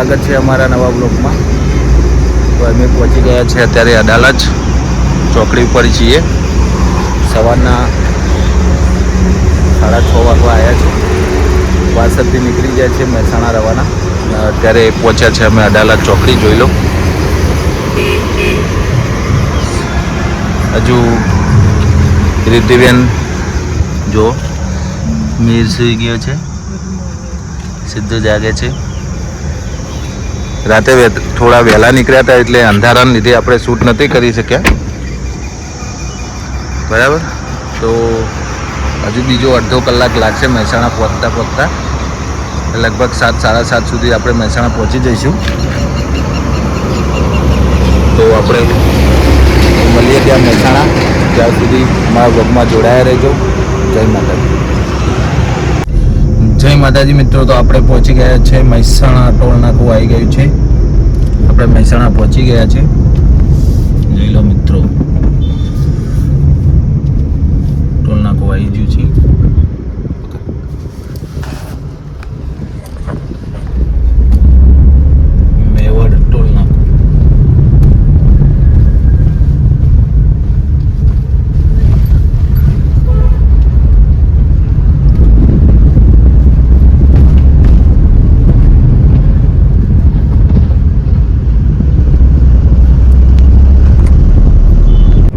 સ્વાગત છે અમારા નવા બ્લોકમાં તો અમે પહોંચી ગયા છે અત્યારે અડાલજ ચોકડી ઉપર છીએ. સવારના સાડા છ વાગવા આવ્યા છે. વાસદથી નીકળી જાય છે મહેસાણા રવાના. અત્યારે પહોંચ્યા છે અમે અડાલજ ચોકડી જોઈ લો. હજુ રિદ્ધિબેન જો, મીર સુઈ ગયો છે. સિદ્ધ જાગે છે. રાતે થોડા વહેલા નીકળ્યા હતા એટલે અંધારાને લીધે આપણે શૂટ નથી કરી શક્યા. બરાબર? તો હજુ બીજો અડધો કલાક લાગશે મહેસાણા પહોંચતા પહોંચતા. લગભગ સાત, સાડા સાત સુધી આપણે મહેસાણા પહોંચી જઈશું. તો આપણે મળીએ ત્યાં મહેસાણા. ત્યાં સુધી અમારા વર્ગમાં જોડાયા રહેજો. જય માતાજી. જય માતાજી મિત્રો, તો આપણે પહોંચી ગયા છે મહેસાણા ટોલ નાકું આવી ગયું છે. આપણે મહેસાણા પહોંચી ગયા છે. જોઈ લો મિત્રો, ટોલ નાકું આવી ગયું છે મેવડ ટોલ નાકું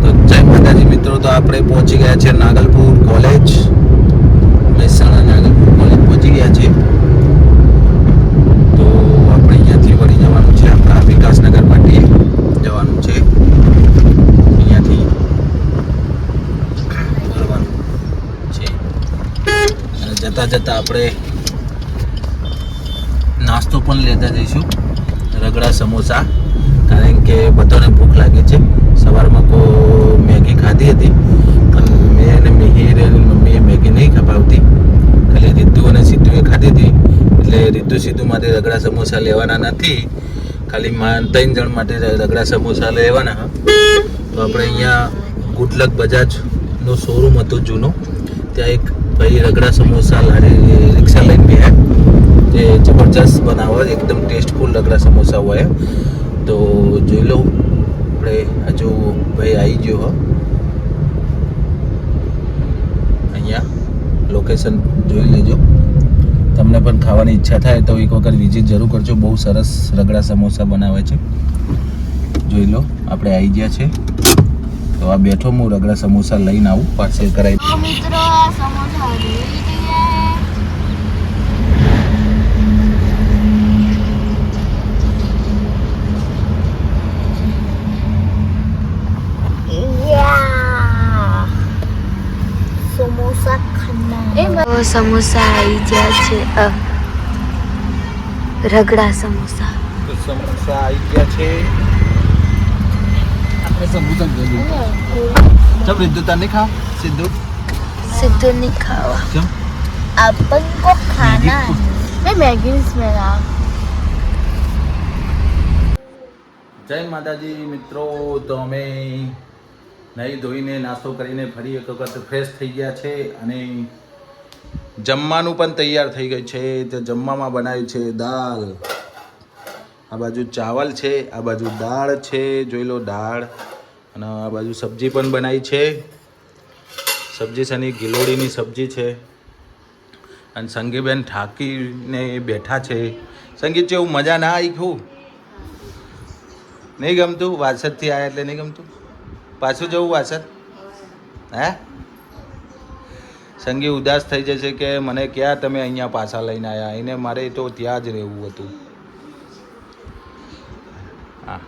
તો જય માતાજી મિત્રો તો આપણે પહોંચી ગયા છે નાગલપુર કોલેજ. મહેસાણા નાગલપુર કોલેજ પહોંચી ગયા છે તો આપણે અહીંયાથી વળી જવાનું છે આપણા વિકાસનગર માટે જવાનું છે. અહીંયાથી ફરવાનું છે. અને જતાં જતાં આપણે નાસ્તો પણ લેતા જઈશું. રગડા સમોસા. કારણ કે બધાને ભૂખ લાગી છે. સવારમાં કો મેગી ખાધી હતી. અને રહેલું મમ્મીએ મેગી નહીં ખપાવતી ખાલી રીતુ અને સીધુએ ખાધી હતી. એટલે રીતુ સીતુ માટે રગડા સમોસા લેવાના નથી. ખાલી ત્રણ જણ માટે રગડા સમોસા લેવાના. તો આપણે અહીંયા ગુડલક બજાજનો શોરૂમ હતો જૂનો. ત્યાં એક ભાઈ રગડા સમોસા લારી, રિક્ષા લઈને બેહ્યા જે જબરજસ્ત બનાવે, એકદમ ટેસ્ટફુલ રગડા સમોસા હોય. તો જોઈ લો આપણે હજુ ભાઈ આવી ગયો હો. અહીંયા લોકેશન જોઈ લેજો. તમને પણ ખાવાની ઈચ્છા થાય તો એક વખત વિઝિટ જરૂર કરજો. બહુ સરસ રગડા સમોસા બનાવે છે. જોઈ લો, આપણે આવી ગયા છે. તો આ બેઠો હું, રગડા સમોસા લઈને આવું પાર્સલ કરાવી આ મિત્રો સમોસા લઈ ગયા યા સમોસા ખાના તો સમોસા આવી ગયા છે. રગડા સમોસા. તો સમોસા આવી ગયા છે. આપણે સમોસા જોઈએ જબ રિદ્ધુ તા ખાવ? સિદ્ધુ સિદ્ધુ નહીં ખાવા. કેમ ખાના મેં મેગી સ્મેલ જય માતાજી મિત્રો. તો અમે નહીં ધોઈને નાસ્તો કરીને ફરી એક વખત ફ્રેશ થઈ ગયા છે અને જમવાનું પણ તૈયાર થઈ ગયું છે, તો જમવામાં બનાવ્યું છે દાળ. આ બાજુ ચાવલ છે, આ બાજુ દાળ છે, જોઈ લો દાળ. અને આ બાજુ સબ્જી પણ બનાવી છે. સબ્જી શની ગિલોડીની સબ્જી છે. અને સંગીબેન ઠાકીને બેઠા છે. સંગીત જેવું મજા ના આવી નહીં ગમતું? વાસદથી આવ્યા એટલે નહીં ગમતું? પાછું જવું વાસદ? હે? સંગી ઉદાસ થઈ જશે કે મને ક્યાં તમે અહીંયા પાછા લઈને આવ્યા એને મારે તો ત્યાં જ રહેવું હતું. હા.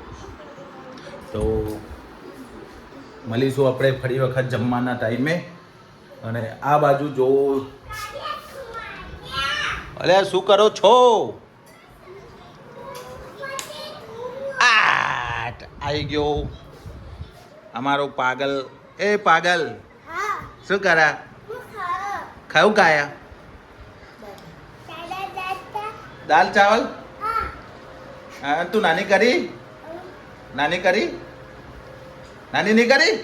તો મળીશું આપણે ફરી વખત જમવાના ટાઈમે. અને આ બાજુ જો અરે શું કરો છો? આટ આવી ગયો. અમારો પાગલ. એ પાગલ. શું કરા? ખાવું કાયા? દાલ, ચાવલ? હા, તું નાની કરી? નાની કરી? નાની નહીં કરી?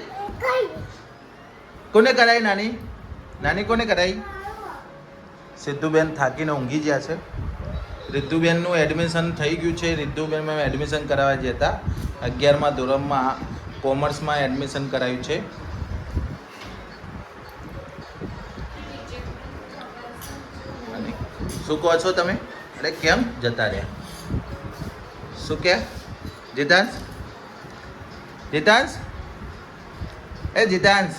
કોને કરાઈ નાની? નાની કોને કરાઈ? સિદ્ધુબેન થાકીને ઊંઘી ગયા છે. રિદ્ધુબેનનું એડમિશન થઈ ગયું છે. રિદ્ધુબેન મેં એડમિશન કરાવવા જતા અગિયારમાં ધોરણમાં કોમર્સમાં એડમિશન કરાવ્યું છે. શું કહો છો તમે? અરે કેમ જતા રહ્યા? શું કે? જીતાંશ? જીતાંશ? એ જીતાંશ.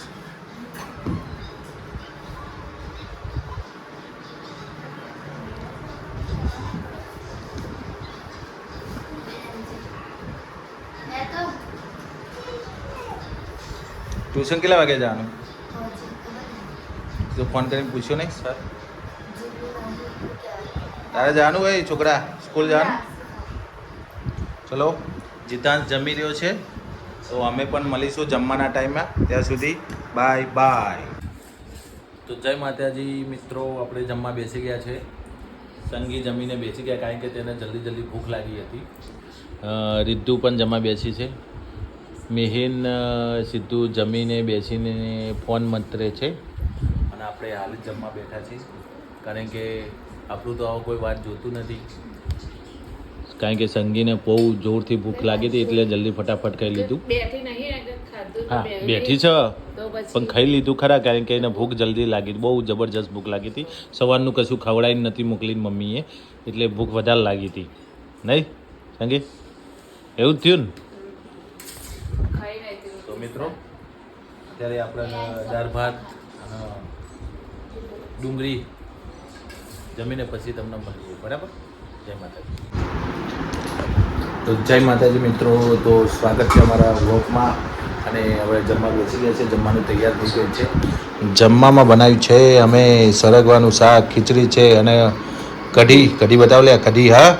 ટ્યુશન કેટલા વાગે જવાનું? તો ફોન કરીને પૂછ્યો નહીં સર? તારે જવાનું હોય છોકરા? સ્કૂલ જવાનું? ચલો જીતાંશ જમી રહ્યો છે. તો અમે પણ મળીશું જમવાના ટાઈમમાં. ત્યાં સુધી બાય બાય. તો જય માતાજી મિત્રો આપણે જમવા બેસી ગયા છે. સંગી જમીને બેસી ગયા કારણ કે તેને જલ્દી જલ્દી ભૂખ લાગી હતી. રિદ્ધુ પણ જમવા બેસી છે. મિહિન સીધું જમીને બેસીને ફોન મંતરે છે. અને આપણે હાલ જ જમવા બેઠા છીએ. કારણ કે આપણું તો આવું કોઈ વાત જોતું નથી. કારણ કે સંગીને બહુ જોરથી ભૂખ લાગી હતી એટલે જલ્દી ફટાફટ ખાઈ લીધું. બેઠી નહીં આગળ ખાધું તો હા બેઠી છે? પણ ખાઈ લીધું ખરા કારણ કે એને ભૂખ જલ્દી લાગી બહુ જબરજસ્ત ભૂખ લાગી હતી. સવારનું કશું ખવડાવીને નથી મોકલીને મમ્મીએ એટલે ભૂખ વધારે લાગી હતી. નહીં? સંગી? એવું જ થયું ને? ખાઈ તો મિત્રો અત્યારે આપણે દાળ ભાત ડુંગળી જમીને પછી તમને મળીએ, બરાબર? જય માતાજી. તો જય માતાજી મિત્રો, તો સ્વાગત છે અમારા વોકમાં અને હવે જમવા બેસી ગયા છે, જમવાનું તૈયાર થઈ ગયું છે. જમવામાં બનાવ્યું છે, અમે સરગવાનું શાક, ખીચડી છે અને કઢી કઢી બતાવ કઢી, હા?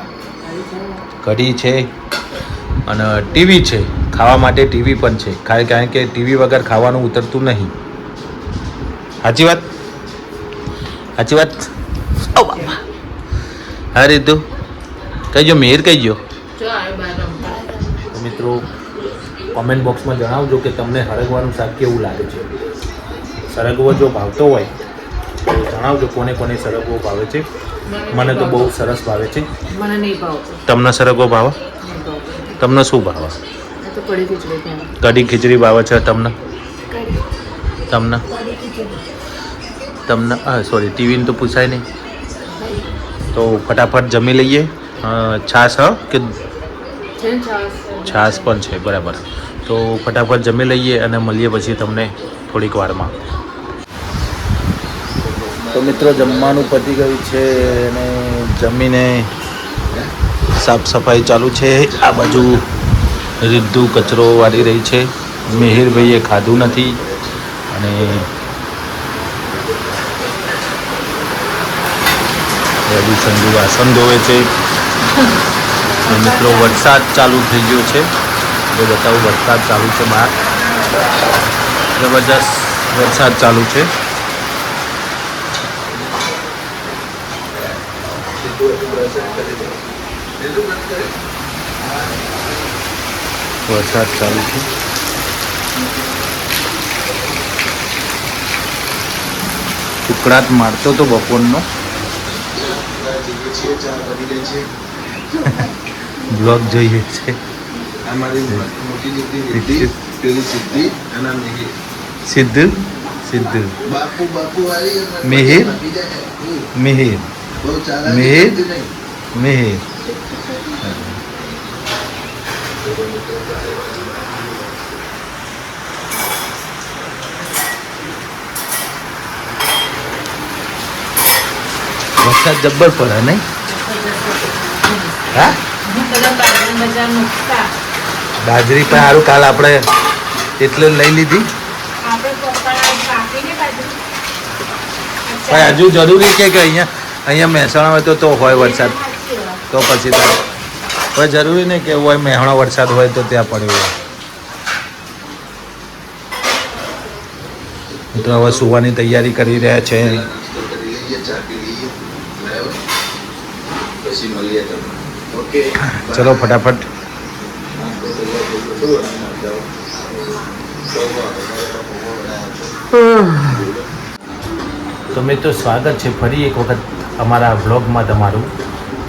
કઢી છે અને ટીવી છે, ખાવા માટે ટીવી પણ છે. કારણ કે ટીવી વગર ખાવાનું ઉતરતું નહીં. સાચી વાત? સાચી વાત? ઓ બાપા હા રીતુ. કહીજો મિહિર કહીજો. મિત્રો કોમેન્ટ બોક્સમાં જણાવજો કે તમને હરગવાનું શાક કેવું લાગે છે. સરગવો જો ભાવતો હોય તો જણાવજો કોને કોને સરગવો ભાવે છે. મને તો બહુ સરસ ભાવે છે. મને નહીં ભાવતું. તમને સરગવો ભાવે? તમને શું ભાવે? કઢી ખીચડી કઢી ખીચડી ભાવે છે તમને? તમને? તમને સોરી ટીવીને તો પૂછાય નહીં. તો ફટાફટ જમી લઈએ. છાશ હ? કે છાશ છાશ પણ છે બરાબર. તો ફટાફટ જમી લઈએ અને મળીએ પછી તમને થોડીક વારમાં. તો મિત્રો જમવાનું પતી ગયું છે અને જમીને સાફ સફાઈ ચાલુ છે. આ બાજુ રીધું કચરો વાળી રહી છે. મિહિરભાઈએ ખાધું નથી અને હજી સંજુ વાસણ ધોવે છે. મિત્રો, વરસાદ ચાલુ થઈ ગયો છે. જો બતાવું, વરસાદ ચાલુ છે બહાર. જબરજસ્ત વરસાદ ચાલુ છે. વરસાદ ચાલુ છે. ઉકળાટ મારતો તો બપોરનો. બ્લોગ જોઈએ છે. અમારી મોટી દીકરી રીતિ પેલી સિદ્ધિ અને આ સિદ્ધ? સિદ્ધ. બાપુ બાપુ વાળી મિહિર? મિહિર મિહિર? મિહિર વરસાદ જબ્બર પડે નહીં? હા બાજરી પણ સારું કાલ આપણે એટલે લઈ લીધી. પણ હજુ જરૂરી છે કે અહીંયા અહીંયા મહેસાણા હોય તો તો હોય વરસાદ. તો પછી તો હવે જરૂરી નહીં કે હોય મહેણો વરસાદ હોય તો ત્યાં પડ્યો હોય મિત્રો હવે સુવાની તૈયારી કરી રહ્યા છે નાસ્તો કરી લઈએ ચા પી લઈએ બરાબર પછી મળીએ તમને ઓકે. ચલો ફટાફટ. તો મિત્રો સ્વાગત છે ફરી એક વખત અમારા વ્લોગમાં તમારું.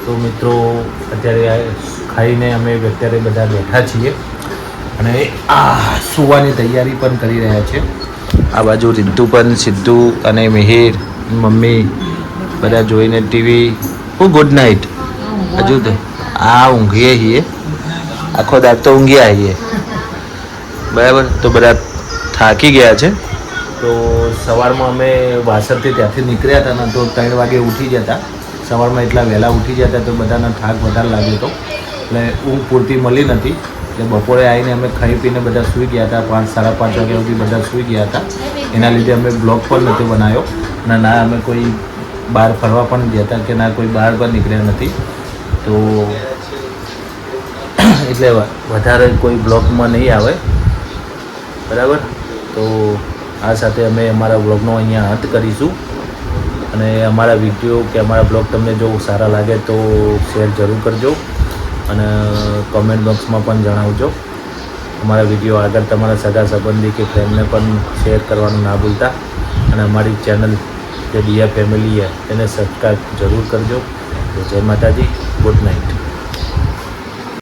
તો મિત્રો અત્યારે આ ખાઈને અમે અત્યારે બધા બેઠા છીએ અને આ સુવાની તૈયારી પણ કરી રહ્યા છે. આ બાજુ રિદ્ધુ પણ સિદ્ધુ અને મિહિર મમ્મી બધા જોઈને ટીવી. હું ગુડ નાઇટ હજુ તો આ ઊંઘીએ છીએ. આખો દાંત તો ઊંઘ્યા છીએ. બરાબર? તો બધા થાકી ગયા છે. તો સવારમાં અમે વાસરથી ત્યાંથી નીકળ્યા હતા ને તો ત્રણ વાગે ઉઠી જતા સવારમાં એટલા વહેલા ઉઠી જતા તો બધાનો થાક વધારે લાગ્યો હતો. એટલે ઊંઘ પૂરતી મળી નથી. એટલે બપોરે આવીને અમે ખાઈ પીને બધા સૂઈ ગયા હતા. પાંચ, સાડા પાંચ વાગ્યા સુધી બધા સૂઈ ગયા હતા. એના લીધે અમે બ્લોગ પણ નથી બનાવ્યો. અને ના અમે કોઈ બહાર ફરવા પણ ગયા હતા કે ના કોઈ બહાર પણ નીકળ્યા નથી. તો એટલે વધારે કોઈ બ્લોગમાં નહીં આવે. બરાબર? તો આ સાથે અમે અમારા બ્લોગનો અહીંયા અંત કરીશું. અને અમારા વીડિયો કે અમારા બ્લોગ તમને જો સારા લાગે તો શેર જરૂર કરજો. અને કોમેન્ટ બોક્સમાં પણ જણાવજો. અમારા વીડિયો આગળ તમારા સગા સંબંધી કે ફ્રેન્ડને પણ શેર કરવાનું ના ભૂલતા. અને અમારી ચેનલ જે ડિયા ફેમિલી છે તેને સબસ્ક્રાઈબ જરૂર કરજો. જય માતાજી. Good night